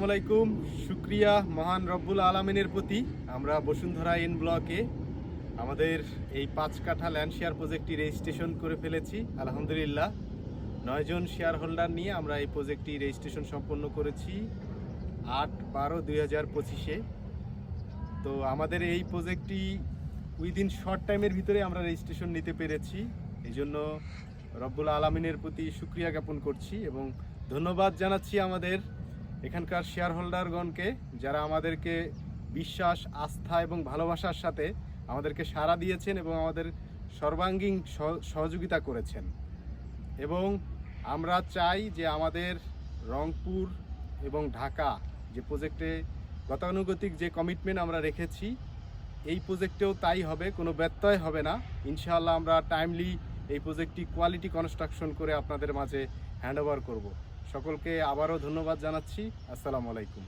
আসসালামু আলাইকুম। শুক্রিয়া মহান রব্বুল আলমিনের প্রতি। আমরা বসুন্ধরা এন ব্লকে আমাদের এই পাঁচ কাঠা ল্যান্ড শেয়ার প্রজেক্টটি রেজিস্ট্রেশন করে ফেলেছি। আলহামদুলিল্লাহ। নয়জন শেয়ার হোল্ডার নিয়ে আমরা এই প্রজেক্টটি রেজিস্ট্রেশন সম্পন্ন করেছি আট বারো দুই হাজার পঁচিশে। তো আমাদের এই প্রজেক্টটি উইদিন শর্ট টাইমের ভিতরে আমরা রেজিস্ট্রেশন নিতে পেরেছি। এই জন্য রব্বুল আলমিনের প্রতি সুক্রিয়া জ্ঞাপন করছি এবং ধন্যবাদ জানাচ্ছি আমাদের এখানকার শেয়ার হোল্ডারগণকে যারা আমাদেরকে বিশ্বাস, আস্থা এবং ভালোবাসার সাথে আমাদেরকে সাড়া দিয়েছেন এবং আমাদের সর্বাঙ্গীন সহ- সহযোগিতা করেছেন। এবং আমরা চাই যে আমাদের রংপুর এবং ঢাকা যে প্রজেক্টে গতানুগতিক যে কমিটমেন্ট আমরা রেখেছি, এই প্রজেক্টেও তাই হবে, কোনো ব্যত্যয় হবে না। ইনশাআল্লাহ আমরা টাইমলি এই প্রজেক্টটি কোয়ালিটি কনস্ট্রাকশন করে আপনাদের মাঝে হ্যান্ড ওভার করব। সকলকে আবারও ধন্যবাদ জানাচ্ছি। আসসালামু আলাইকুম।